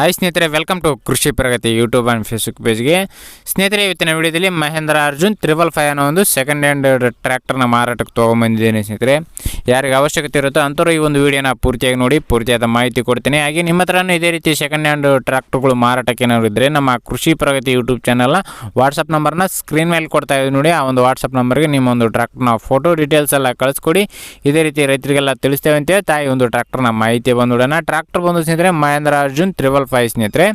Hi ಸ್ನೇಹಿತರೆ welcome to ಕೃಷಿ ಪ್ರಗತಿ YouTube and Facebook ಪೇಜ್ಗೆ ಸ್ನೇಹಿತರೆ, ಇವತ್ತಿನ ವಿಡಿಯೋದಲ್ಲಿ ಮಹೇಂದ್ರ ಅರ್ಜುನ್ ತ್ರಿಬಲ್ ಫೈವ್ ಅನ್ನೋ ಒಂದು ಸೆಕೆಂಡ್ ಹ್ಯಾಂಡ್ ಟ್ರ್ಯಾಕ್ಟರ್ನ ಮಾರಾಟಕ್ಕೆ ತೊಗೊಂಬಂದಿದ್ದೇನೆ ಸ್ನೇಹಿತರೆ. ಯಾರಿಗೆ ಅವಶ್ಯಕತೆ ಇರುತ್ತೋ ಅಂಥವ್ರು ಈ ಒಂದು ವಿಡಿಯೋನ ಪೂರ್ತಿಯಾಗಿ ನೋಡಿ, ಪೂರ್ತಿಯಾದ ಮಾಹಿತಿ ಕೊಡ್ತೀನಿ. ಹಾಗೆ ನಿಮ್ಮ ಹತ್ರನೂ ಇದೇ ರೀತಿ ಸೆಕೆಂಡ್ ಹ್ಯಾಂಡ್ ಟ್ರ್ಯಾಕ್ಟರ್ಗಳು ಮಾರಾಟಕ್ಕೆ ಏನಾದ್ರು ಇದ್ದರೆ ನಮ್ಮ ಕೃಷಿ ಪ್ರಗತಿ ಯೂಟ್ಯೂಬ್ ಚಾನಲ್ನ ವಾಟ್ಸಪ್ ನಂಬರ್ನ ಸ್ಕ್ರೀನ್ ಮೇಲೆ ಕೊಡ್ತಾ ಇದ್ದೀವಿ ನೋಡಿ. ಆ ಒಂದು ವಾಟ್ಸಪ್ ನಂಬರ್ಗೆ ನಿಮ್ಮ ಒಂದು ಟ್ರ್ಯಾಕ್ಟರ್ನ ಫೋಟೋ ಡೀಟೇಲ್ಸ್ ಎಲ್ಲ ಕಳಿಸ್ಕೊಡಿ. ಇದೇ ರೀತಿ ರೈತರಿಗೆಲ್ಲ ತಿಳಿಸ್ತೇವೆ ಅಂತೇಳಿ ತಾಯಿ ಒಂದು ಟ್ರ್ಯಾಕ್ಟರ್ನ ಮಾಹಿತಿ ಬಂದುಬಿಡೋಣ ಟ್ರ್ಯಾಕ್ಟರ್ ಬಂದು ಸ್ನೇಹಿತರೆ, ಮಹೇಂದ್ರ ಅರ್ಜುನ್ ತ್ರಿಬಲ್ ಫೈವ್ ಸ್ನೇಹಿತರೆ.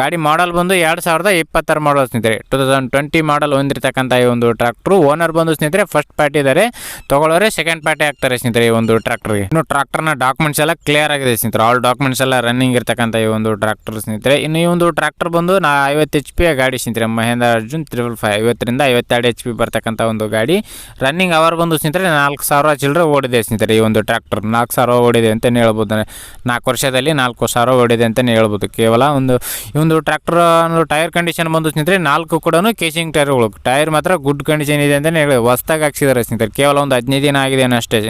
ಗಾಡಿ ಮಾಡಲ್ ಬಂದು ಎರಡು ಸಾವಿರದ ಇಪ್ಪತ್ತಾರು ಮಾಡಲ್ ಸ್ನೇಹಿತರೆ. ಟೂ ತೌಸಂಡ್ ಟ್ವೆಂಟಿ ಮಾಡಲ್ ಹೊಂದಿರತಕ್ಕಂಥ ಈ ಒಂದು ಟ್ರ್ಯಾಕ್ಟ್ರು ಓನರ್ ಬಂದು ಸ್ನೇಹಿತರೆ ಫಸ್ಟ್ ಪಾರ್ಟಿ ಇದ್ದಾರೆ ತಗೊಳ್ಳೋರೆ ಸೆಕೆಂಡ್ ಪಾರ್ಟಿ ಆಗ್ತಾರೆ ಸ್ನೇಹಿತರೆ ಈ ಒಂದು ಟ್ರ್ಯಾಕ್ಟ್ರಿಗೆ ಇನ್ನು ಟ್ರ್ಯಾಕ್ಟರ್ನ ಡಾಕ್ಯುಮೆಂಟ್ಸ್ ಎಲ್ಲ ಕ್ಲಿಯರ್ ಆಗಿದೆ ಸ್ನೇಹಿತರೆ. ಆಲ್ ಡಾಕ್ಯುಮೆಂಟ್ಸ್ ಎಲ್ಲ ರನ್ನಿಂಗ್ ಇರ್ತಕ್ಕಂಥ ಈ ಒಂದು ಟ್ರ್ಯಾಕ್ಟರ್ ಸ್ನೇಹಿತರೆ. ಇನ್ನು ಈ ಒಂದು ಟ್ರ್ಯಾಕ್ಟರ್ ಬಂದು ನಾ ಐವತ್ತು ಎಚ್ ಪಿ ಗಾಡಿ ಸ್ನೇಹಿತರೆ. ಮಹೇಂದ್ರ ಅರ್ಜುನ್ ತ್ರಿಬಲ್ ಫೈವ್ ಐವತ್ತರಿಂದ ಐವತ್ತೆರಡು ಎಚ್ ಪಿ ಬರ್ತಕ್ಕಂಥ ಒಂದು ಗಾಡಿ. ರನ್ನಿಂಗ್ ಅವರ್ ಬಂದು ಸ್ನೇಹಿತರೆ ನಾಲ್ಕು ಸಾವಿರ ಚಿಲ್ಲರೆ ಓಡಿದೆ ಸ್ನೇಹಿತರೆ ಈ ಒಂದು ಟ್ರಾಕ್ಟರ್ ನಾಲ್ಕು ಸಾವಿರ ಓಡಿದೆ ಅಂತಲೇ ಹೇಳ್ಬೋದು. ನಾಲ್ಕು ವರ್ಷದಲ್ಲಿ ನಾಲ್ಕು ಸಾವಿರ ಓಡಿದೆ ಅಂತಲೇ ಹೇಳ್ಬೋದು. ಕೇವಲ ಒಂದು ಈ ಒಂದು ಟ್ರ್ಯಾಕ್ಟರ್ ಟೈರ್ ಕಂಡೀಷನ್ ಬಂದು ಸ್ನೇಹಿತರೆ, ನಾಲ್ಕು ಕೂಡ ಕೇಸಿಂಗ್ ಟೈರ್ಗಳು ಟೈರ್ ಮಾತ್ರ ಗುಡ್ ಕಂಡೀಷನ್ ಇದೆ ಅಂತಲೇ ಹೇಳಿ, ಹೊಸ್ದಾಗಿ ಹಾಕ್ಸಿದ್ದಾರೆ ಸ್ನೇಹಿತರೆ. ಕೇವಲ ಒಂದು ಹದಿನೈದು ದಿನ ಆಗಿದೆ ಅಷ್ಟೇ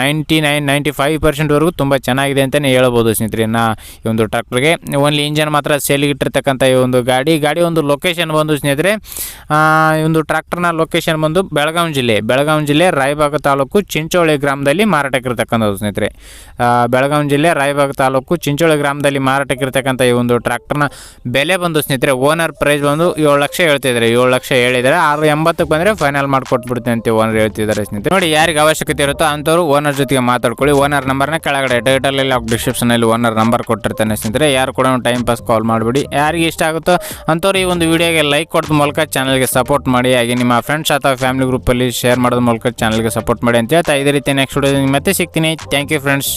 ನೈಂಟಿ ನೈನ್ ನೈಂಟಿ ಫೈವ್ ಪರ್ಸೆಂಟ್ವರೆಗೂ ತುಂಬ ಚೆನ್ನಾಗಿದೆ ಅಂತಲೇ ಹೇಳ್ಬೋದು ಸ್ನೇಹಿತರೆ. ನಾ ಈ ಒಂದು ಟ್ರ್ಯಾಕ್ಟರ್ಗೆ ಓನ್ಲಿ ಇಂಜನ್ ಮಾತ್ರ ಸೇಲಿಗಿಟ್ಟಿರ್ತಕ್ಕಂಥ ಈ ಒಂದು ಗಾಡಿ. ಗಾಡಿ ಒಂದು ಲೊಕೇಶನ್ ಬಂದು ಸ್ನೇಹಿತರೆ ಈ ಒಂದು ಟ್ರ್ಯಾಕ್ಟರ್ನ ಲೊಕೇಶನ್ ಬಂದು ಬೆಳಗಾವಿ ಜಿಲ್ಲೆ. ಬೆಳಗಾವಿ ಜಿಲ್ಲೆ ರಾಯಬಾಗ ತಾಲೂಕು ಚಿಂಚೋಳಿ ಗ್ರಾಮದಲ್ಲಿ ಮಾರಾಟಕ್ಕಿರ್ತಕ್ಕಂಥದ್ದು ಸ್ನೇಹಿತರೆ. ಬೆಳಗಾವಿ ಜಿಲ್ಲೆ ರಾಯಬಾಗ ತಾಲೂಕು ಚಿಂಚೋಳಿ ಗ್ರಾಮದಲ್ಲಿ ಮಾರಾಟಕ್ಕಿರ್ತಕ್ಕಂಥ ಈ ಒಂದು ಟ್ರ್ಯಾಕ್ಟರ್ನ ಬೆಲೆ ಬಂದು ಸ್ನೇಹಿತರೆ ಓನರ್ ಪ್ರೈಸ್ ಬಂದು ಏಳು ಲಕ್ಷ ಹೇಳ್ತಿದ್ದಾರೆ. ಏಳು ಲಕ್ಷ ಹೇಳಿದ್ದಾರೆ ಆರು ಎಂಬತ್ತಕ್ಕೆ ಬಂದರೆ ಫೈನಲ್ ಮಾಡಿಕೊಟ್ಬಿಡ್ತೀನಿ ಅಂತ ಓನರ್ ಹೇಳ್ತಿದ್ದಾರೆ ಸ್ನೇಹಿತರೆ. ನೋಡಿ ಯಾರಿಗೆ ಅವಶ್ಯಕತೆ ಇರುತ್ತೋ ಅಂಥವ್ರು ಓನರ್ ಜೊತೆಗೆ ಮಾತಾಡ್ಕೊಳ್ಳಿ. ಓನರ್ ನಂಬರ್ನ ಕೆಳಗಡೆ ಟೈಟಲಲ್ಲಿ ಡಿಸ್ಕ್ರಿಪ್ಷನಲ್ಲಿ ಓನರ್ ನಂಬರ್ ಕೊಟ್ಟಿರ್ತಾನೆ ಸ್ನೇಹಿತರೆ. ಯಾರು ಕೂಡ ಟೈಮ್ ಪಾಸ್ ಕಾಲ್ ಮಾಡಿಬಿಡಿ. ಯಾರಿಗೆ ಇಷ್ಟ ಆಗುತ್ತೋ ಅಂಥವ್ರು ಈ ಒಂದು ವಿಡಿಯೋಗೆ ಲೈಕ್ ಕೊಡೋದ ಮೂಲಕ ಚಾನಲ್ಗೆ ಸಪೋರ್ಟ್ ಮಾಡಿ. ಹಾಗೆ ನಿಮ್ಮ ಫ್ರೆಂಡ್ಸ್ ಅಥವಾ ಫ್ಯಾಮಿಲಿ ಗ್ರೂಪಲ್ಲಿ ಶೇರ್ ಮಾಡೋದ್ರ ಮೂಲಕ ಚಾನಲ್ಗೆ ಸಪೋರ್ಟ್ ಮಾಡಿ ಅಂತ ಹೇಳ್ತಾ ಇದೇ ರೀತಿ ನೆಕ್ಸ್ಟ್ ವಿಡಿಯೋ ಮತ್ತೆ ಸಿಗ್ತೀನಿ. Thank you friends